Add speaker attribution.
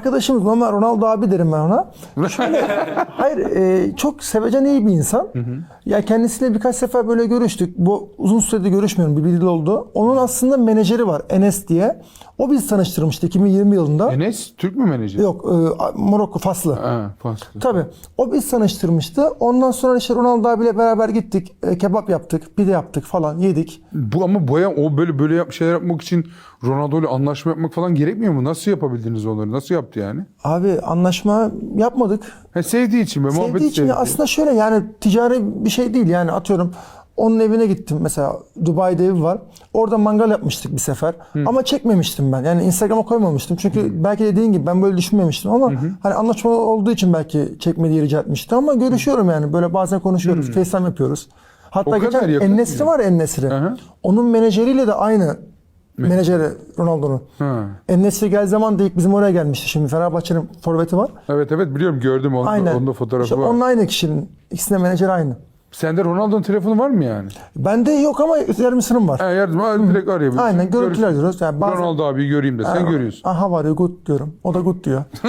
Speaker 1: Arkadaşımız normal Ronaldo abi derim ben ona. Şöyle, hayır e, çok sevecen iyi bir insan. Ya kendisiyle birkaç sefer böyle görüştük. Bu uzun süredir görüşmüyorum bir yıl oldu. Onun aslında menajeri var Enes diye. O bizi tanıştırmıştı 2020 yılında.
Speaker 2: Enes Türk mü menajer?
Speaker 1: Yok e, Morokko Faslı.
Speaker 2: Ha, faslı.
Speaker 1: Tabii. O bizi tanıştırmıştı. Ondan sonra işte Ronaldo abiyle beraber gittik. E, kebap yaptık, pide yaptık falan yedik.
Speaker 2: Bu ama boya o böyle böyle yap, şeyler yapmak için Ronaldo ile anlaşma yapmak falan gerekmiyor mu? Nasıl yapabildiniz onları? Nasıl yaptı yani?
Speaker 1: Abi anlaşma yapmadık.
Speaker 2: Ha, sevdiği için muhabbeti
Speaker 1: Sevdiği için ya aslında şöyle yani ticari bir şey değil yani atıyorum onun evine gittim mesela Dubai'de evi var. Orada mangal yapmıştık bir sefer. Ama çekmemiştim ben. Yani Instagram'a koymamıştım. Çünkü belki dediğin gibi ben böyle düşünmemiştim ama hani anlaşma olduğu için belki çekmediği rica etmişti ama görüşüyorum yani. Böyle bazen konuşuyoruz. FaceTime yapıyoruz. Hatta
Speaker 2: O
Speaker 1: geçen Ennesri var Ennesri. Onun menajeriyle de aynı menajeri Ronaldo'nun.
Speaker 2: Ha.
Speaker 1: Ennesri gel zaman da ilk bizim oraya gelmişti. Şimdi Fenerbahçe'nin forveti var.
Speaker 2: Evet evet biliyorum gördüm onun,
Speaker 1: Aynen.
Speaker 2: onun da fotoğrafı
Speaker 1: İşte
Speaker 2: var.
Speaker 1: Onun aynı kişinin. İkisinin de menajeri aynı.
Speaker 2: Sende Ronaldo'nun telefonu var mı yani?
Speaker 1: Bende yok ama yarımsının var.
Speaker 2: Ha, yardım al, direkt arayabilirsin.
Speaker 1: Aynen görüntüler diyoruz. Yani bazen,
Speaker 2: Ronaldo abiyi göreyim de sen görüyorsun.
Speaker 1: Aha var ya good diyorum. O da good diyor.